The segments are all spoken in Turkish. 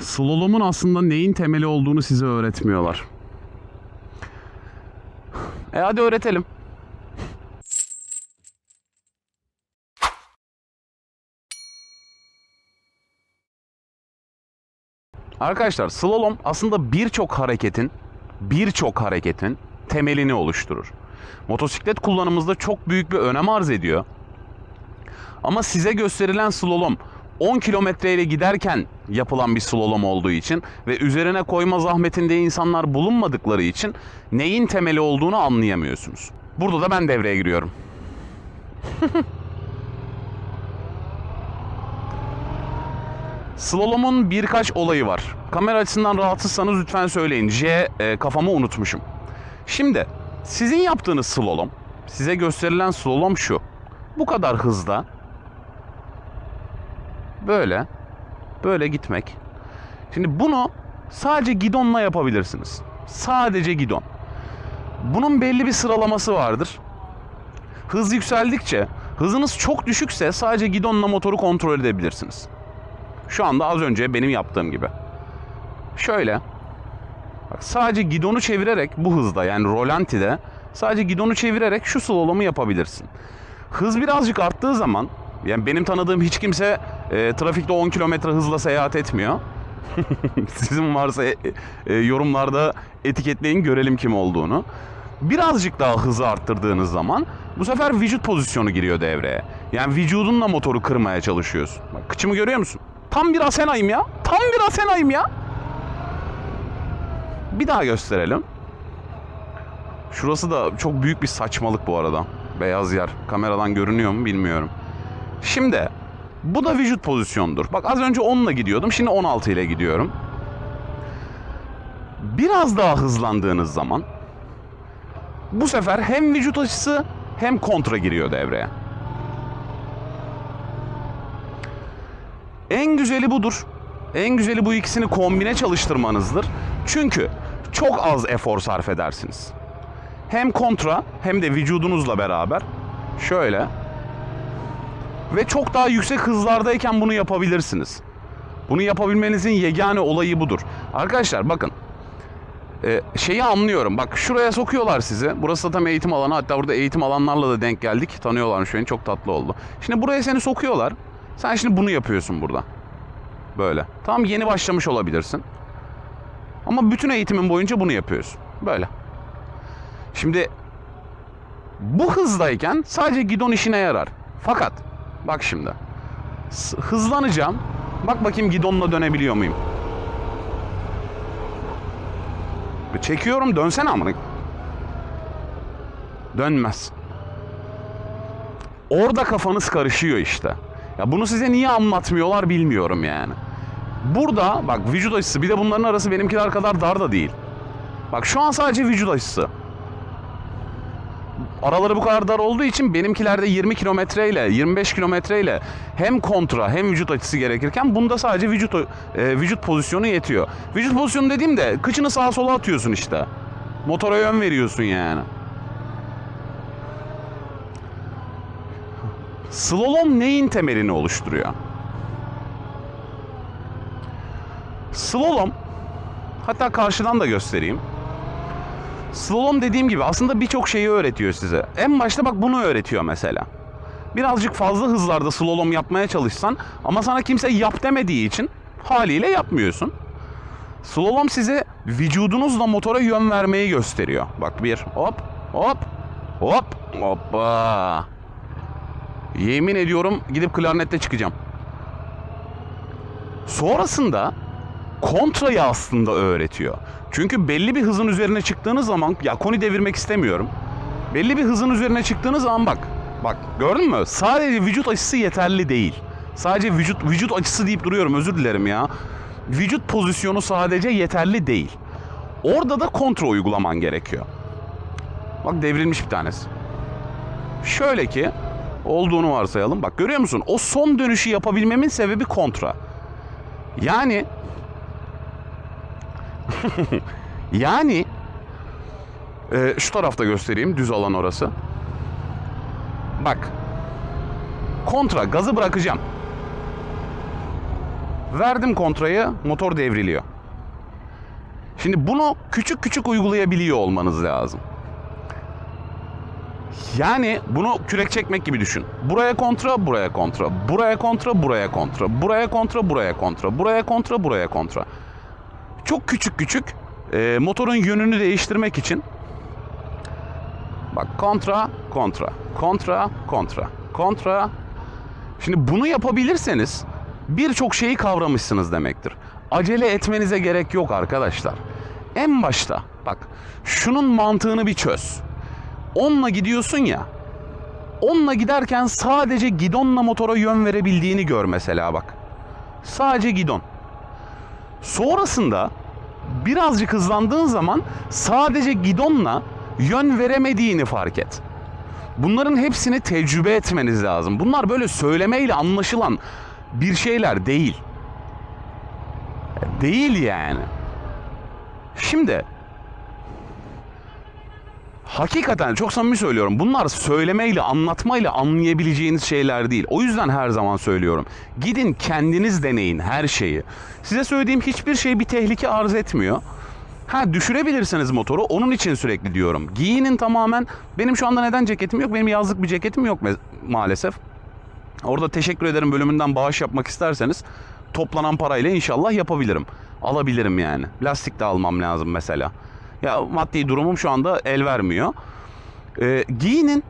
Slalom'un aslında neyin temeli olduğunu size öğretmiyorlar. E hadi öğretelim. Arkadaşlar slalom aslında birçok hareketin birçok hareketin temelini oluşturur. Motosiklet kullanımımızda çok büyük bir önem arz ediyor. Ama size gösterilen slalom 10 kilometreyle giderken yapılan bir slalom olduğu için ve üzerine koyma zahmetinde insanlar bulunmadıkları için neyin temeli olduğunu anlayamıyorsunuz. Burada da ben devreye giriyorum. Slalom'un birkaç olayı var. Kamera açısından rahatsızsanız lütfen söyleyin. J e, kafamı unutmuşum. Şimdi sizin yaptığınız slalom, size gösterilen slalom şu. Bu kadar hızda böyle böyle gitmek. Şimdi bunu sadece gidonla yapabilirsiniz. Sadece gidon. Bunun belli bir sıralaması vardır. Hız yükseldikçe hızınız çok düşükse sadece gidonla motoru kontrol edebilirsiniz. Şu anda az önce benim yaptığım gibi. Şöyle. Bak sadece gidonu çevirerek bu hızda yani rolantide sadece gidonu çevirerek şu slalomu yapabilirsin. Hız birazcık arttığı zaman yani benim tanıdığım hiç kimse e, trafikte 10 kilometre hızla seyahat etmiyor. Sizin varsa e, e, yorumlarda etiketleyin görelim kim olduğunu. Birazcık daha hızı arttırdığınız zaman bu sefer vücut pozisyonu giriyor devreye. Yani vücudunla motoru kırmaya çalışıyorsun. Bak kıçımı görüyor musun? Tam bir Asena'yım ya. Tam bir Asena'yım ya. Bir daha gösterelim. Şurası da çok büyük bir saçmalık bu arada. Beyaz yer. Kameradan görünüyor mu bilmiyorum. Şimdi bu da vücut pozisyonudur. Bak az önce 10'la gidiyordum. Şimdi 16 ile gidiyorum. Biraz daha hızlandığınız zaman bu sefer hem vücut açısı hem kontra giriyor devreye. En güzeli budur. En güzeli bu ikisini kombine çalıştırmanızdır. Çünkü çok az efor sarf edersiniz. Hem kontra hem de vücudunuzla beraber şöyle ve çok daha yüksek hızlardayken bunu yapabilirsiniz. Bunu yapabilmenizin yegane olayı budur. Arkadaşlar bakın e, şeyi anlıyorum. Bak şuraya sokuyorlar sizi. Burası da tam eğitim alanı. Hatta burada eğitim alanlarla da denk geldik. Tanıyorlar şu an. Çok tatlı oldu. Şimdi buraya seni sokuyorlar. Sen şimdi bunu yapıyorsun burada. Böyle. Tam yeni başlamış olabilirsin. Ama bütün eğitimin boyunca bunu yapıyorsun. Böyle. Şimdi bu hızdayken sadece gidon işine yarar. Fakat bak şimdi. Hızlanacağım. Bak bakayım gidonla dönebiliyor muyum? Çekiyorum dönsene amına. Dönmez. Orada kafanız karışıyor işte. Ya bunu size niye anlatmıyorlar bilmiyorum yani. Burada bak vücut açısı bir de bunların arası benimkiler kadar dar da değil. Bak şu an sadece vücut açısı. Araları bu kadar dar olduğu için benimkilerde 20 kilometre ile 25 kilometre ile hem kontra hem vücut açısı gerekirken bunda sadece vücut e, vücut pozisyonu yetiyor. Vücut pozisyonu dediğimde kıçını sağa sola atıyorsun işte. Motora yön veriyorsun yani. Slalom neyin temelini oluşturuyor? Slalom hatta karşıdan da göstereyim. Slalom dediğim gibi aslında birçok şeyi öğretiyor size. En başta bak bunu öğretiyor mesela. Birazcık fazla hızlarda slalom yapmaya çalışsan ama sana kimse yap demediği için haliyle yapmıyorsun. Slalom size vücudunuzla motora yön vermeyi gösteriyor. Bak bir hop hop hop hoppa. Yemin ediyorum gidip klarnette çıkacağım. Sonrasında kontrayı aslında öğretiyor. Çünkü belli bir hızın üzerine çıktığınız zaman ya koni devirmek istemiyorum. Belli bir hızın üzerine çıktığınız zaman bak. Bak gördün mü? Sadece vücut açısı yeterli değil. Sadece vücut vücut açısı deyip duruyorum özür dilerim ya. Vücut pozisyonu sadece yeterli değil. Orada da kontra uygulaman gerekiyor. Bak devrilmiş bir tanesi. Şöyle ki olduğunu varsayalım. Bak görüyor musun? O son dönüşü yapabilmemin sebebi kontra. Yani yani e, şu tarafta göstereyim düz alan orası. Bak. Kontra gazı bırakacağım. Verdim kontrayı, motor devriliyor. Şimdi bunu küçük küçük uygulayabiliyor olmanız lazım. Yani bunu kürek çekmek gibi düşün. Buraya kontra, buraya kontra. Buraya kontra, buraya kontra. Buraya kontra, buraya kontra. Buraya kontra, buraya kontra. Çok küçük küçük e, motorun yönünü değiştirmek için bak kontra, kontra, kontra, kontra, kontra. Şimdi bunu yapabilirseniz birçok şeyi kavramışsınız demektir. Acele etmenize gerek yok arkadaşlar. En başta bak şunun mantığını bir çöz. Onunla gidiyorsun ya. Onunla giderken sadece gidonla motora yön verebildiğini gör mesela bak. Sadece gidon. Sonrasında birazcık hızlandığın zaman sadece gidonla yön veremediğini fark et. Bunların hepsini tecrübe etmeniz lazım. Bunlar böyle söylemeyle anlaşılan bir şeyler değil. Değil yani. Şimdi hakikaten çok samimi söylüyorum. Bunlar söylemeyle, anlatmayla anlayabileceğiniz şeyler değil. O yüzden her zaman söylüyorum. Gidin kendiniz deneyin her şeyi. Size söylediğim hiçbir şey bir tehlike arz etmiyor. Ha düşürebilirsiniz motoru. Onun için sürekli diyorum. Giyinin tamamen benim şu anda neden ceketim yok? Benim yazlık bir ceketim yok maalesef. Orada teşekkür ederim bölümünden bağış yapmak isterseniz toplanan parayla inşallah yapabilirim. Alabilirim yani. Lastik de almam lazım mesela. Ya maddi durumum şu anda el vermiyor. Ee, giyinin.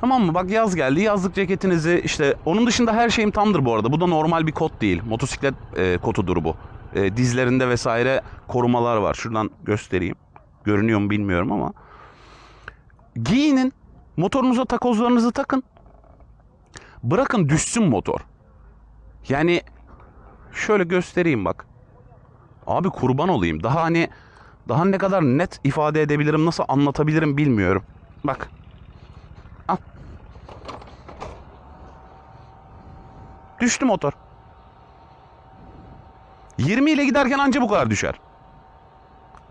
Tamam mı? Bak yaz geldi. Yazlık ceketinizi işte onun dışında her şeyim tamdır bu arada. Bu da normal bir kot değil. Motosiklet e, kotudur bu. E, dizlerinde vesaire korumalar var. Şuradan göstereyim. Görünüyor mu bilmiyorum ama. Giyinin. Motorunuza takozlarınızı takın. Bırakın düşsün motor. Yani şöyle göstereyim bak. Abi kurban olayım. Daha hani daha ne kadar net ifade edebilirim, nasıl anlatabilirim bilmiyorum. Bak. Al. Düştü motor. 20 ile giderken anca bu kadar düşer.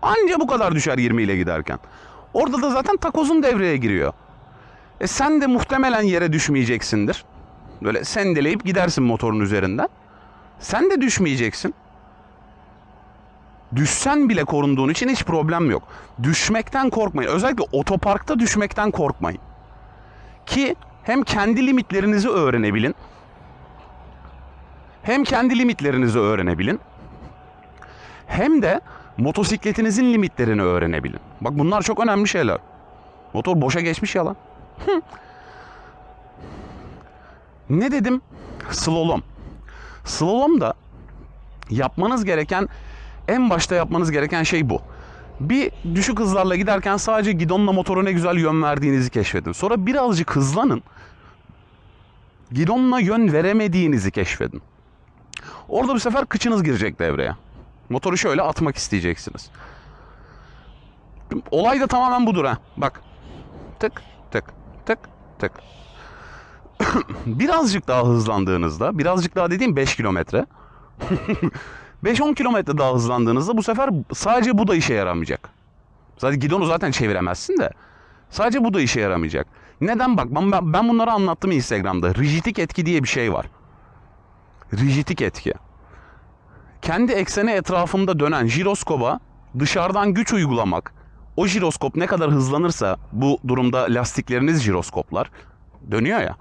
Anca bu kadar düşer 20 ile giderken. Orada da zaten takozun devreye giriyor. E sen de muhtemelen yere düşmeyeceksindir. Böyle sendeleyip gidersin motorun üzerinden. Sen de düşmeyeceksin. Düşsen bile korunduğun için hiç problem yok. Düşmekten korkmayın. Özellikle otoparkta düşmekten korkmayın. Ki hem kendi limitlerinizi öğrenebilin. Hem kendi limitlerinizi öğrenebilin. Hem de motosikletinizin limitlerini öğrenebilin. Bak bunlar çok önemli şeyler. Motor boşa geçmiş ya lan. Ne dedim? Slalom. Slalom da yapmanız gereken en başta yapmanız gereken şey bu. Bir düşük hızlarla giderken sadece gidonla motoru ne güzel yön verdiğinizi keşfedin. Sonra birazcık hızlanın. Gidonla yön veremediğinizi keşfedin. Orada bu sefer kıçınız girecek devreye. Motoru şöyle atmak isteyeceksiniz. Olay da tamamen budur ha. Bak. Tık tık tık tık. birazcık daha hızlandığınızda, birazcık daha dediğim 5 kilometre. 5-10 kilometre daha hızlandığınızda bu sefer sadece bu da işe yaramayacak. Zaten gidonu zaten çeviremezsin de. Sadece bu da işe yaramayacak. Neden bak ben, ben bunları anlattım Instagram'da. Rijitik etki diye bir şey var. Rijitik etki. Kendi ekseni etrafında dönen jiroskoba dışarıdan güç uygulamak, o jiroskop ne kadar hızlanırsa bu durumda lastikleriniz jiroskoplar dönüyor ya.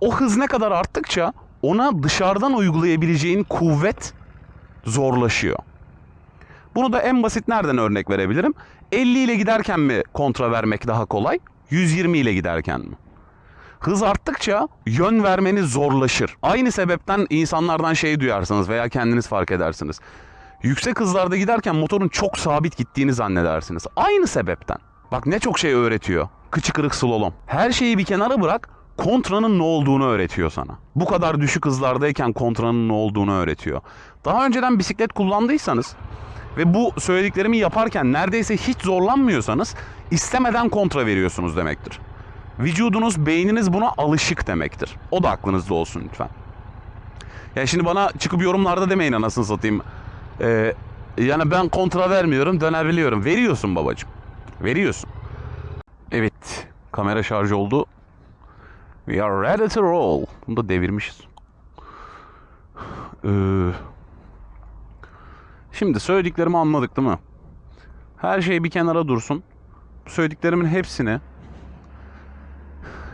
O hız ne kadar arttıkça ona dışarıdan uygulayabileceğin kuvvet zorlaşıyor. Bunu da en basit nereden örnek verebilirim? 50 ile giderken mi kontra vermek daha kolay? 120 ile giderken mi? Hız arttıkça yön vermeniz zorlaşır. Aynı sebepten insanlardan şey duyarsınız veya kendiniz fark edersiniz. Yüksek hızlarda giderken motorun çok sabit gittiğini zannedersiniz. Aynı sebepten. Bak ne çok şey öğretiyor. Kıçı kırık slalom. Her şeyi bir kenara bırak. Kontranın ne olduğunu öğretiyor sana. Bu kadar düşük hızlardayken kontranın ne olduğunu öğretiyor. Daha önceden bisiklet kullandıysanız ve bu söylediklerimi yaparken neredeyse hiç zorlanmıyorsanız istemeden kontra veriyorsunuz demektir. Vücudunuz, beyniniz buna alışık demektir. O da aklınızda olsun lütfen. Ya şimdi bana çıkıp yorumlarda demeyin anasını satayım. Ee, yani ben kontra vermiyorum, dönebiliyorum. Veriyorsun babacığım. Veriyorsun. Evet, kamera şarj oldu. We are ready to roll. Bunu da devirmişiz. Ee, şimdi söylediklerimi anladık değil mi? Her şey bir kenara dursun. Söylediklerimin hepsini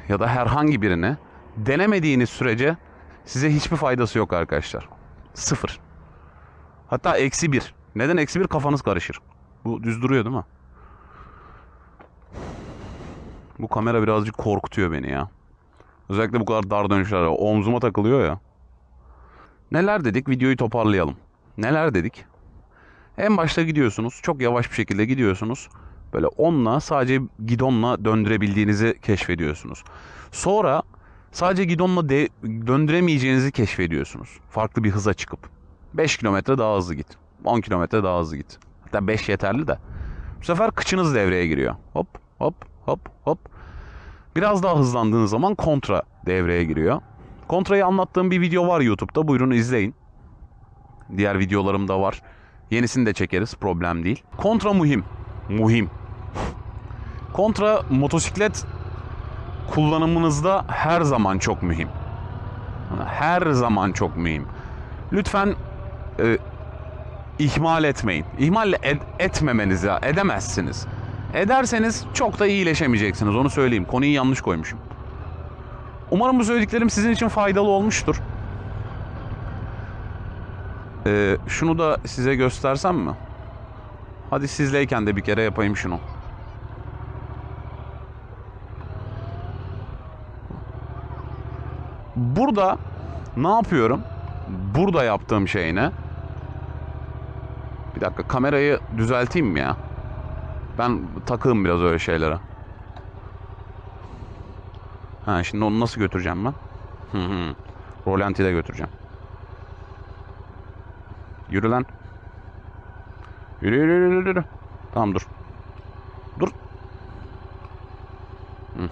ya da herhangi birini denemediğiniz sürece size hiçbir faydası yok arkadaşlar. Sıfır. Hatta eksi bir. Neden eksi bir? Kafanız karışır. Bu düz duruyor değil mi? Bu kamera birazcık korkutuyor beni ya. Özellikle bu kadar dar dönüşler. Omzuma takılıyor ya. Neler dedik? Videoyu toparlayalım. Neler dedik? En başta gidiyorsunuz. Çok yavaş bir şekilde gidiyorsunuz. Böyle onunla sadece gidonla döndürebildiğinizi keşfediyorsunuz. Sonra sadece gidonla de- döndüremeyeceğinizi keşfediyorsunuz. Farklı bir hıza çıkıp. 5 kilometre daha hızlı git. 10 kilometre daha hızlı git. Hatta 5 yeterli de. Bu sefer kıçınız devreye giriyor. Hop hop hop hop. Biraz daha hızlandığınız zaman kontra devreye giriyor. Kontrayı anlattığım bir video var YouTube'da. Buyurun izleyin. Diğer videolarım da var. Yenisini de çekeriz. Problem değil. Kontra muhim. Muhim. Kontra motosiklet kullanımınızda her zaman çok mühim. Her zaman çok mühim. Lütfen e, ihmal etmeyin. İhmal ed- etmemeniz ya edemezsiniz. Ederseniz çok da iyileşemeyeceksiniz onu söyleyeyim. Konuyu yanlış koymuşum. Umarım bu söylediklerim sizin için faydalı olmuştur. Ee, şunu da size göstersem mi? Hadi sizleyken de bir kere yapayım şunu. Burada ne yapıyorum? Burada yaptığım şey ne? Bir dakika kamerayı düzelteyim mi ya? Ben takığım biraz öyle şeylere. Ha şimdi onu nasıl götüreceğim ben? Hı hı. Rolanti'de götüreceğim. Yürü lan. Yürü yürü yürü yürü. Tamam. Dur. Hı.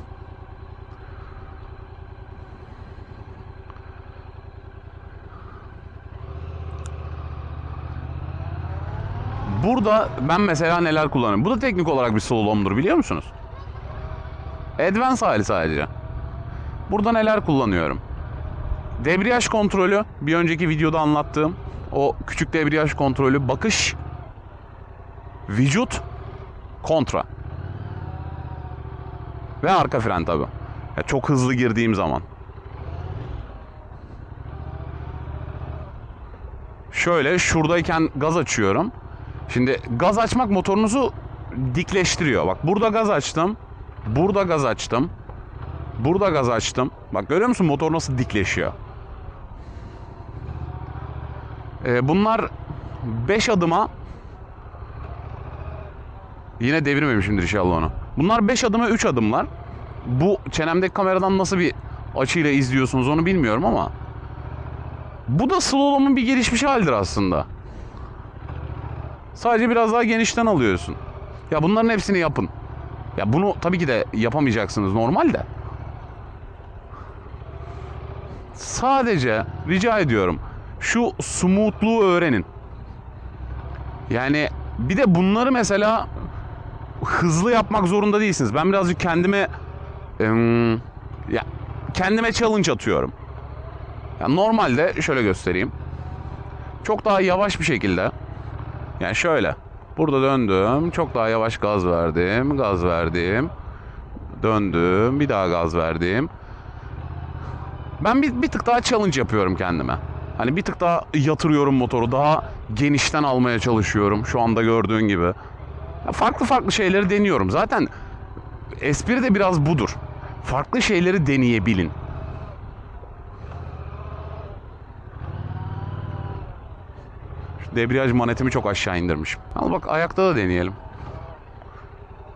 Burada ben mesela neler kullanıyorum. Bu da teknik olarak bir slalomdur biliyor musunuz? Advance hali sadece. Burada neler kullanıyorum? Debriyaj kontrolü bir önceki videoda anlattığım o küçük debriyaj kontrolü bakış vücut kontra ve arka fren tabi. çok hızlı girdiğim zaman. Şöyle şuradayken gaz açıyorum. Şimdi gaz açmak motorunuzu dikleştiriyor. Bak burada gaz açtım. Burada gaz açtım. Burada gaz açtım. Bak görüyor musun motor nasıl dikleşiyor? Ee, bunlar 5 adıma Yine devirmemişimdir inşallah onu. Bunlar 5 adıma 3 adımlar. Bu çenemdeki kameradan nasıl bir açıyla izliyorsunuz onu bilmiyorum ama bu da slalom'un bir gelişmiş halidir aslında. Sadece biraz daha genişten alıyorsun. Ya bunların hepsini yapın. Ya bunu tabii ki de yapamayacaksınız normal de. Sadece rica ediyorum şu smoothluğu öğrenin. Yani bir de bunları mesela hızlı yapmak zorunda değilsiniz. Ben birazcık kendime ya kendime challenge atıyorum. Ya normalde şöyle göstereyim. Çok daha yavaş bir şekilde yani şöyle. Burada döndüm. Çok daha yavaş gaz verdim. Gaz verdim. Döndüm. Bir daha gaz verdim. Ben bir, bir tık daha challenge yapıyorum kendime. Hani bir tık daha yatırıyorum motoru. Daha genişten almaya çalışıyorum. Şu anda gördüğün gibi. Ya farklı farklı şeyleri deniyorum. Zaten espri de biraz budur. Farklı şeyleri deneyebilin. Debriyaj manetimi çok aşağı indirmişim. Al bak ayakta da deneyelim.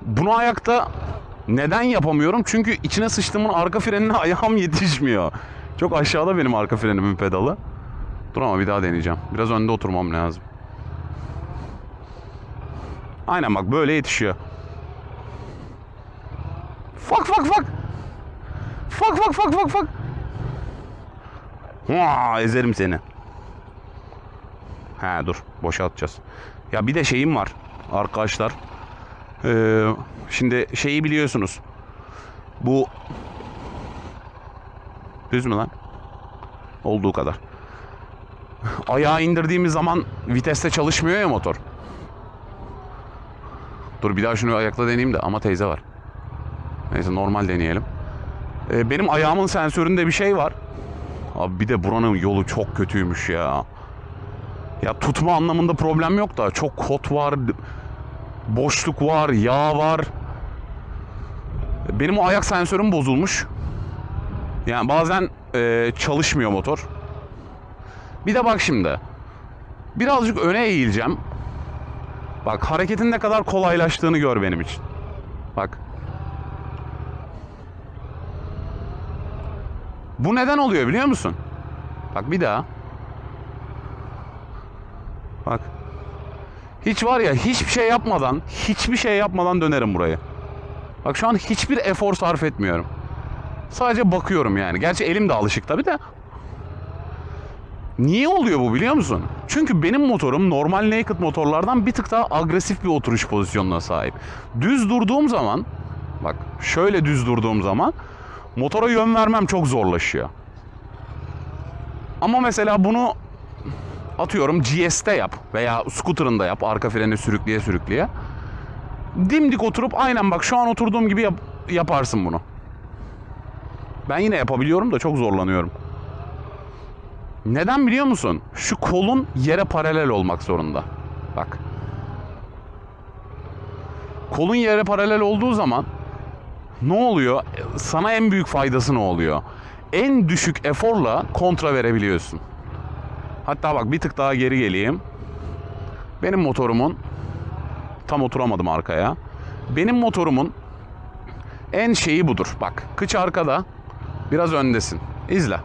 Bunu ayakta neden yapamıyorum? Çünkü içine sıçtığımın arka frenine ayağım yetişmiyor. Çok aşağıda benim arka frenimin pedalı. Dur ama bir daha deneyeceğim. Biraz önde oturmam lazım. Aynen bak böyle yetişiyor. Fak fak fak. Fak fak fak fak fak. Hua, ezerim seni. Ha dur boşaltacağız. Ya bir de şeyim var arkadaşlar. Ee, şimdi şeyi biliyorsunuz. Bu düz mü lan? Olduğu kadar. ayağı indirdiğimiz zaman viteste çalışmıyor ya motor. Dur bir daha şunu ayakla deneyeyim de ama teyze var. Neyse normal deneyelim. Ee, benim ayağımın sensöründe bir şey var. Abi bir de buranın yolu çok kötüymüş ya. Ya tutma anlamında problem yok da çok kot var, boşluk var, yağ var. Benim o ayak sensörüm bozulmuş. Yani bazen e, çalışmıyor motor. Bir de bak şimdi. Birazcık öne eğileceğim. Bak hareketin ne kadar kolaylaştığını gör benim için. Bak. Bu neden oluyor biliyor musun? Bak bir daha. Bak. Hiç var ya hiçbir şey yapmadan, hiçbir şey yapmadan dönerim burayı. Bak şu an hiçbir efor sarf etmiyorum. Sadece bakıyorum yani. Gerçi elim de alışık tabii de. Niye oluyor bu biliyor musun? Çünkü benim motorum normal naked motorlardan bir tık daha agresif bir oturuş pozisyonuna sahip. Düz durduğum zaman, bak şöyle düz durduğum zaman motora yön vermem çok zorlaşıyor. Ama mesela bunu atıyorum GS'te yap veya scooter'ında yap arka freni sürükleye sürükleye. Dimdik oturup aynen bak şu an oturduğum gibi yap- yaparsın bunu. Ben yine yapabiliyorum da çok zorlanıyorum. Neden biliyor musun? Şu kolun yere paralel olmak zorunda. Bak. Kolun yere paralel olduğu zaman ne oluyor? Sana en büyük faydası ne oluyor? En düşük eforla kontra verebiliyorsun. Hatta bak bir tık daha geri geleyim. Benim motorumun tam oturamadım arkaya. Benim motorumun en şeyi budur. Bak kıç arkada biraz öndesin. İzle.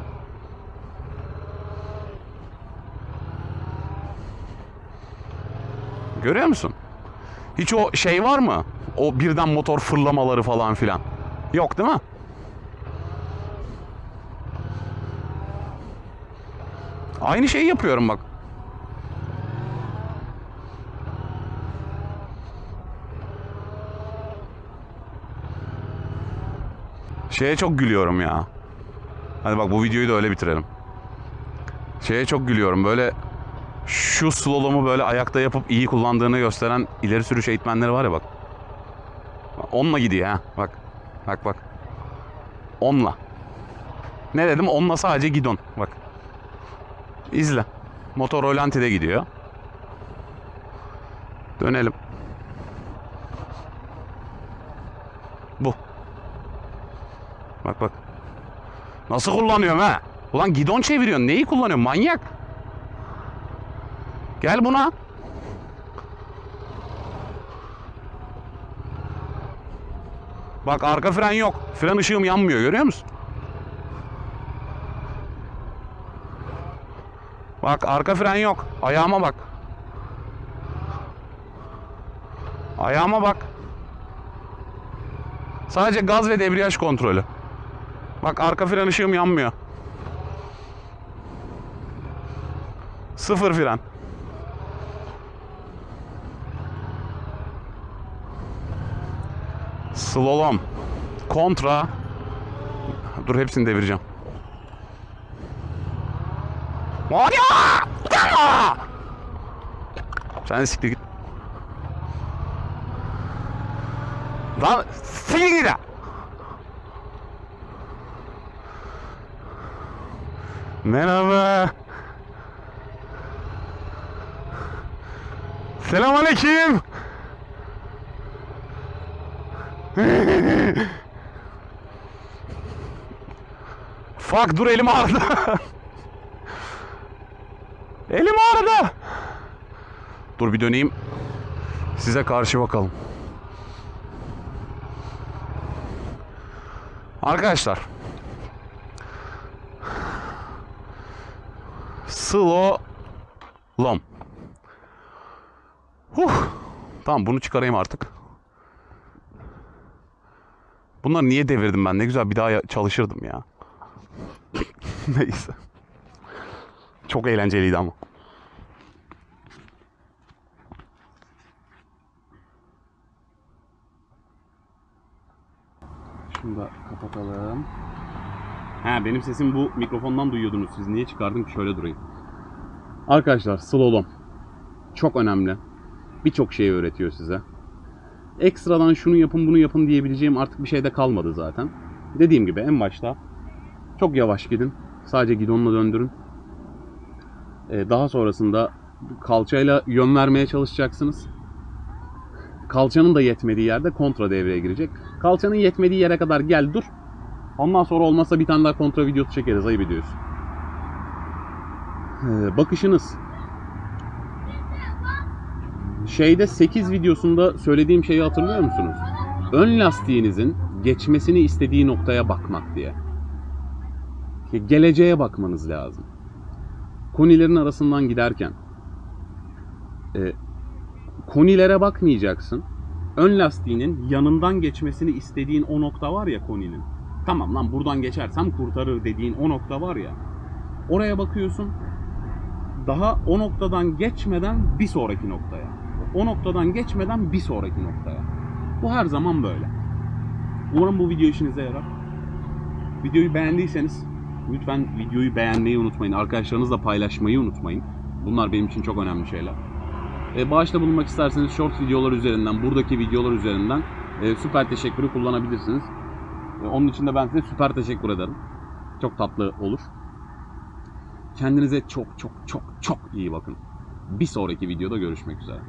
Görüyor musun? Hiç o şey var mı? O birden motor fırlamaları falan filan. Yok değil mi? Aynı şeyi yapıyorum bak. Şeye çok gülüyorum ya. Hadi bak bu videoyu da öyle bitirelim. Şeye çok gülüyorum böyle şu slalomu böyle ayakta yapıp iyi kullandığını gösteren ileri sürüş eğitmenleri var ya bak. Onunla gidiyor ha bak. Bak bak. Onunla. Ne dedim? Onunla sadece gidon. Bak. İzle. Motor rolantide gidiyor. Dönelim. Bu. Bak bak. Nasıl kullanıyorum ha? Ulan gidon çeviriyorsun. Neyi kullanıyorsun? Manyak. Gel buna. Bak arka fren yok. Fren ışığım yanmıyor görüyor musun? Bak arka fren yok. Ayağıma bak. Ayağıma bak. Sadece gaz ve debriyaj kontrolü. Bak arka fren ışığım yanmıyor. Sıfır fren. Slalom. Kontra. Dur hepsini devireceğim. Maria! Sen siktir git. Lan siktir git. ha! Merhaba. Selamünaleyküm. Fuck dur elim ağrıdı. elim ağrıdı. Dur bir döneyim. Size karşı bakalım. Arkadaşlar. Slalom. Huh. Tamam bunu çıkarayım artık. Bunları niye devirdim ben? Ne güzel bir daha çalışırdım ya. Neyse. Çok eğlenceliydi ama. Şunu da kapatalım. Ha benim sesim bu mikrofondan duyuyordunuz. Siz niye çıkardın ki şöyle durayım. Arkadaşlar slalom çok önemli. Birçok şey öğretiyor size. Ekstradan şunu yapın bunu yapın diyebileceğim artık bir şey de kalmadı zaten. Dediğim gibi en başta çok yavaş gidin. Sadece gidonla döndürün. Ee, daha sonrasında kalçayla yön vermeye çalışacaksınız. Kalçanın da yetmediği yerde kontra devreye girecek. Kalçanın yetmediği yere kadar gel dur. Ondan sonra olmazsa bir tane daha kontra videosu çekeriz ayıp ediyoruz. Ee, bakışınız. Şeyde 8 videosunda söylediğim şeyi hatırlıyor musunuz? Ön lastiğinizin geçmesini istediği noktaya bakmak diye. Geleceğe bakmanız lazım. Konilerin arasından giderken e, konilere bakmayacaksın. Ön lastiğinin yanından geçmesini istediğin o nokta var ya koninin. Tamam lan buradan geçersem kurtarır dediğin o nokta var ya. Oraya bakıyorsun. Daha o noktadan geçmeden bir sonraki noktaya. O noktadan geçmeden bir sonraki noktaya. Bu her zaman böyle. Umarım bu video işinize yarar. Videoyu beğendiyseniz lütfen videoyu beğenmeyi unutmayın. Arkadaşlarınızla paylaşmayı unutmayın. Bunlar benim için çok önemli şeyler. E, bağışta bulunmak isterseniz short videolar üzerinden, buradaki videolar üzerinden e, süper teşekkürü kullanabilirsiniz. E, onun için de ben size süper teşekkür ederim. Çok tatlı olur. Kendinize çok çok çok çok iyi bakın. Bir sonraki videoda görüşmek üzere.